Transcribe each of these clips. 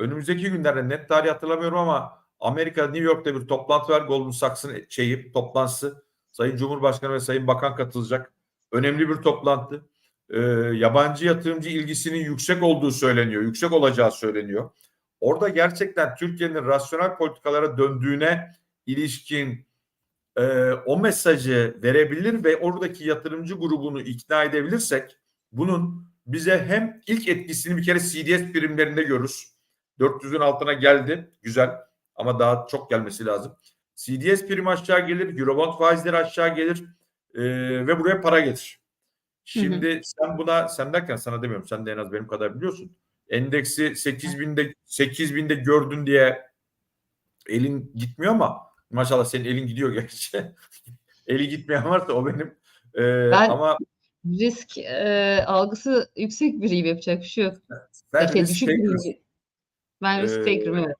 önümüzdeki günlerde net tarih hatırlamıyorum ama Amerika New York'ta bir toplantı var. Goldman Sachs'ın şeyi toplantısı. Sayın Cumhurbaşkanı ve Sayın Bakan katılacak. Önemli bir toplantı. Ee, yabancı yatırımcı ilgisinin yüksek olduğu söyleniyor. Yüksek olacağı söyleniyor. Orada gerçekten Türkiye'nin rasyonel politikalara döndüğüne ilişkin e, o mesajı verebilir ve oradaki yatırımcı grubunu ikna edebilirsek bunun bize hem ilk etkisini bir kere CDS primlerinde görürüz. 400'ün altına geldi. Güzel. Ama daha çok gelmesi lazım. CDS prim aşağı gelir. Eurobond faizleri aşağı gelir. e, ve buraya para gelir. Şimdi sen buna sen derken sana demiyorum. Sen de en az benim kadar biliyorsun. Endeksi 8000'de 8000'de gördün diye elin gitmiyor ama maşallah senin elin gidiyor gerçi. Eli gitmeyen varsa o benim. E, Ben- ama Risk e, algısı yüksek biriyim yapacak bir şey yok. ben risk düşük biriyim. Ben risk Ee, taker'ım evet.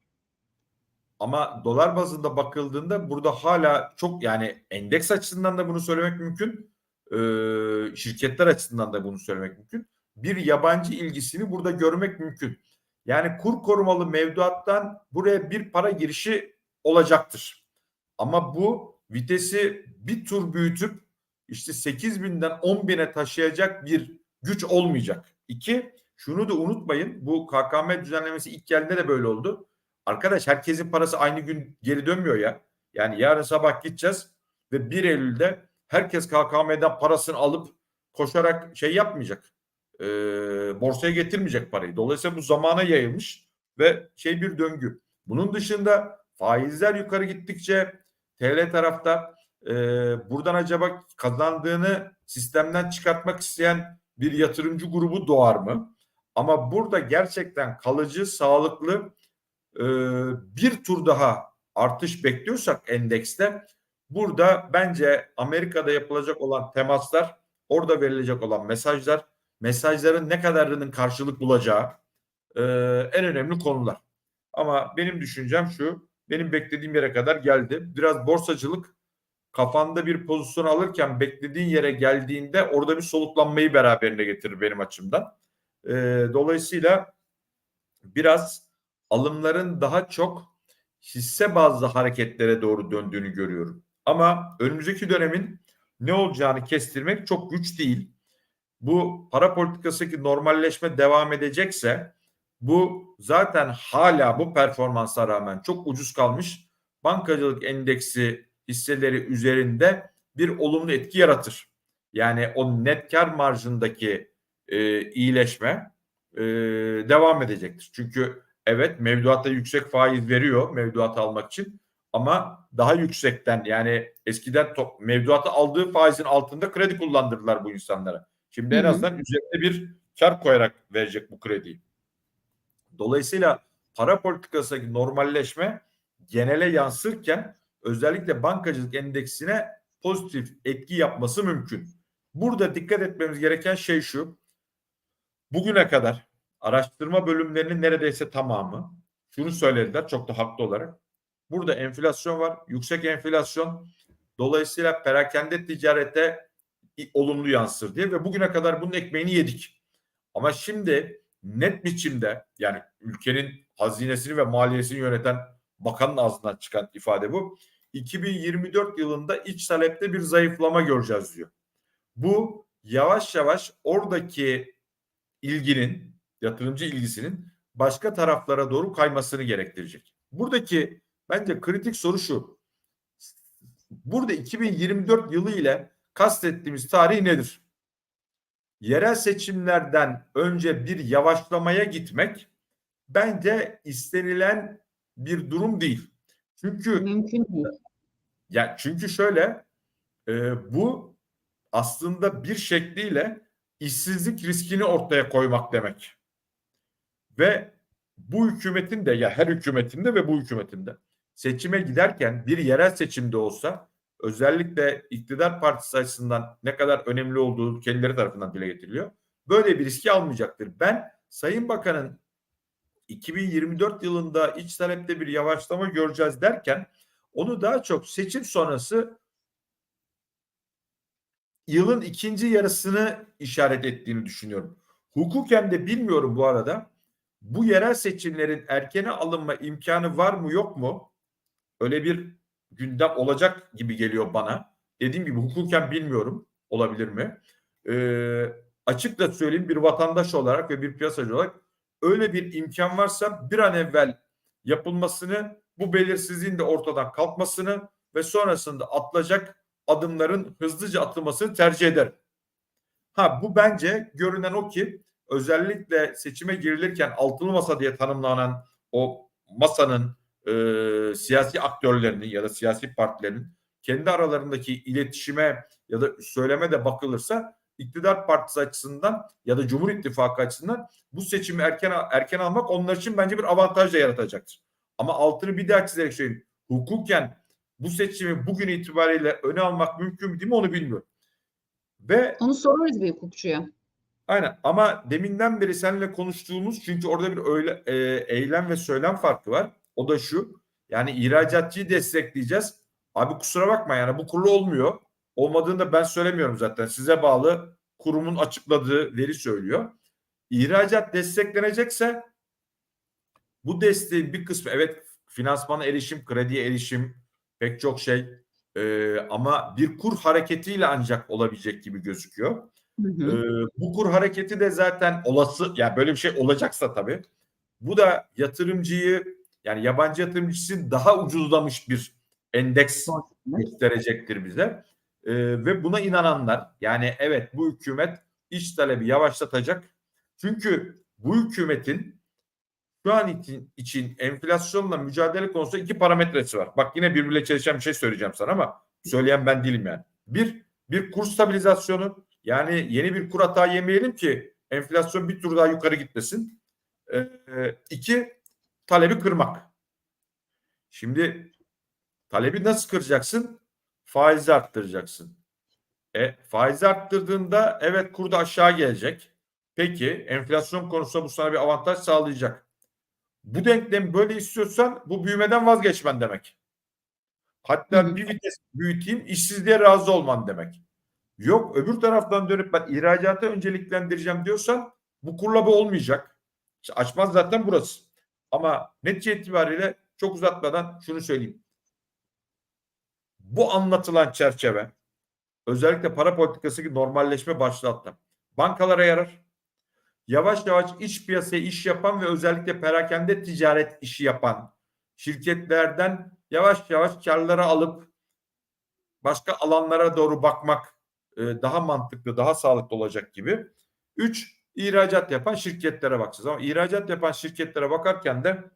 Ama dolar bazında bakıldığında burada hala çok yani endeks açısından da bunu söylemek mümkün. Ee, şirketler açısından da bunu söylemek mümkün. Bir yabancı ilgisini burada görmek mümkün. Yani kur korumalı mevduattan buraya bir para girişi olacaktır. Ama bu vitesi bir tur büyütüp işte 8000'den 10.000'e taşıyacak bir güç olmayacak. İki, şunu da unutmayın. Bu KKM düzenlemesi ilk geldiğinde de böyle oldu. Arkadaş herkesin parası aynı gün geri dönmüyor ya. Yani yarın sabah gideceğiz ve 1 Eylül'de herkes KKM'den parasını alıp koşarak şey yapmayacak. Ee, borsaya getirmeyecek parayı. Dolayısıyla bu zamana yayılmış ve şey bir döngü. Bunun dışında faizler yukarı gittikçe TL tarafta e, buradan acaba kazandığını sistemden çıkartmak isteyen bir yatırımcı grubu doğar mı? Ama burada gerçekten kalıcı, sağlıklı e, bir tur daha artış bekliyorsak endekste burada bence Amerika'da yapılacak olan temaslar, orada verilecek olan mesajlar, mesajların ne kadarının karşılık bulacağı e, en önemli konular. Ama benim düşüncem şu, benim beklediğim yere kadar geldi. Biraz borsacılık kafanda bir pozisyon alırken beklediğin yere geldiğinde orada bir soluklanmayı beraberine getirir benim açımdan. E, dolayısıyla biraz alımların daha çok hisse bazlı hareketlere doğru döndüğünü görüyorum. Ama önümüzdeki dönemin ne olacağını kestirmek çok güç değil. Bu para politikasındaki normalleşme devam edecekse bu zaten hala bu performansa rağmen çok ucuz kalmış bankacılık endeksi hisseleri üzerinde bir olumlu etki yaratır. Yani o net kar marjındaki e, iyileşme e, devam edecektir. Çünkü evet mevduatta yüksek faiz veriyor mevduat almak için ama daha yüksekten yani eskiden top, mevduatı aldığı faizin altında kredi kullandırdılar bu insanlara. Şimdi en azından üzerine bir kar koyarak verecek bu krediyi. Dolayısıyla para politikasındaki normalleşme genele yansırken özellikle bankacılık endeksine pozitif etki yapması mümkün. Burada dikkat etmemiz gereken şey şu. Bugüne kadar araştırma bölümlerinin neredeyse tamamı şunu söylediler çok da haklı olarak. Burada enflasyon var, yüksek enflasyon. Dolayısıyla perakende ticarete olumlu yansır diye ve bugüne kadar bunun ekmeğini yedik. Ama şimdi net biçimde yani ülkenin hazinesini ve maliyesini yöneten bakanın ağzından çıkan ifade bu. 2024 yılında iç talepte bir zayıflama göreceğiz diyor. Bu yavaş yavaş oradaki ilginin, yatırımcı ilgisinin başka taraflara doğru kaymasını gerektirecek. Buradaki bence kritik soru şu. Burada 2024 yılı ile kastettiğimiz tarih nedir? Yerel seçimlerden önce bir yavaşlamaya gitmek bence istenilen bir durum değil. Çünkü Mümkün değil. ya çünkü şöyle e, bu aslında bir şekliyle işsizlik riskini ortaya koymak demek. Ve bu hükümetin de ya her hükümetin de ve bu hükümetin de seçime giderken bir yerel seçimde olsa özellikle iktidar partisi açısından ne kadar önemli olduğu kendileri tarafından dile getiriliyor. Böyle bir riski almayacaktır. Ben Sayın Bakan'ın 2024 yılında iç talepte bir yavaşlama göreceğiz derken onu daha çok seçim sonrası yılın ikinci yarısını işaret ettiğini düşünüyorum. Hukuken de bilmiyorum bu arada. Bu yerel seçimlerin erkene alınma imkanı var mı yok mu? Öyle bir gündem olacak gibi geliyor bana. Dediğim gibi hukuken bilmiyorum olabilir mi? Ee, açık söyleyeyim bir vatandaş olarak ve bir piyasacı olarak öyle bir imkan varsa bir an evvel yapılmasını, bu belirsizliğin de ortadan kalkmasını ve sonrasında atılacak adımların hızlıca atılmasını tercih ederim. Ha bu bence görünen o ki özellikle seçime girilirken altılı masa diye tanımlanan o masanın e, siyasi aktörlerinin ya da siyasi partilerin kendi aralarındaki iletişime ya da söyleme de bakılırsa iktidar partisi açısından ya da Cumhur İttifakı açısından bu seçimi erken erken almak onlar için bence bir avantaj da yaratacaktır. Ama altını bir daha çizerek söyleyeyim. Hukuken bu seçimi bugün itibariyle öne almak mümkün mü değil mi onu bilmiyorum. Ve Onu sorarız bir hukukçuya. Aynen ama deminden beri seninle konuştuğumuz çünkü orada bir öyle, e, eylem ve söylem farkı var. O da şu yani ihracatçıyı destekleyeceğiz. Abi kusura bakma yani bu kurulu olmuyor. Olmadığını da ben söylemiyorum zaten. Size bağlı kurumun açıkladığı veri söylüyor. İhracat desteklenecekse bu desteğin bir kısmı evet finansmana erişim, krediye erişim pek çok şey e, ama bir kur hareketiyle ancak olabilecek gibi gözüküyor. Hı hı. Ee, bu kur hareketi de zaten olası yani böyle bir şey olacaksa tabii bu da yatırımcıyı yani yabancı yatırımcısı daha ucuzlamış bir endeks gösterecektir bize. Ee, ve buna inananlar yani evet bu hükümet iç talebi yavaşlatacak. Çünkü bu hükümetin şu an için, için enflasyonla mücadele konusunda iki parametresi var. Bak yine birbiriyle çelişen bir şey söyleyeceğim sana ama söyleyen ben değilim yani. Bir, bir kur stabilizasyonu yani yeni bir kur hata yemeyelim ki enflasyon bir tur daha yukarı gitmesin. Ee, iki, talebi kırmak. Şimdi talebi nasıl kıracaksın? Faizi arttıracaksın. E, faizi arttırdığında evet kur da aşağı gelecek. Peki enflasyon konusunda bu sana bir avantaj sağlayacak. Bu denklemi böyle istiyorsan bu büyümeden vazgeçmen demek. Hatta Hı bir vites büyüteyim işsizliğe razı olman demek. Yok öbür taraftan dönüp ben ihracata önceliklendireceğim diyorsan bu kurla bu olmayacak. İşte açmaz zaten burası. Ama netice itibariyle çok uzatmadan şunu söyleyeyim. Bu anlatılan çerçeve özellikle para politikası gibi normalleşme başlattı. Bankalara yarar. Yavaş yavaş iç piyasaya iş yapan ve özellikle perakende ticaret işi yapan şirketlerden yavaş yavaş karları alıp başka alanlara doğru bakmak e, daha mantıklı, daha sağlıklı olacak gibi. Üç, ihracat yapan şirketlere bakacağız. Ama ihracat yapan şirketlere bakarken de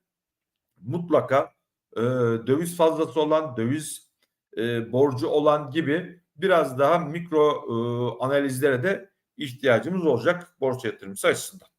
mutlaka e, döviz fazlası olan, döviz e, borcu olan gibi biraz daha mikro e, analizlere de ihtiyacımız olacak borsa yatırımcısı açısından.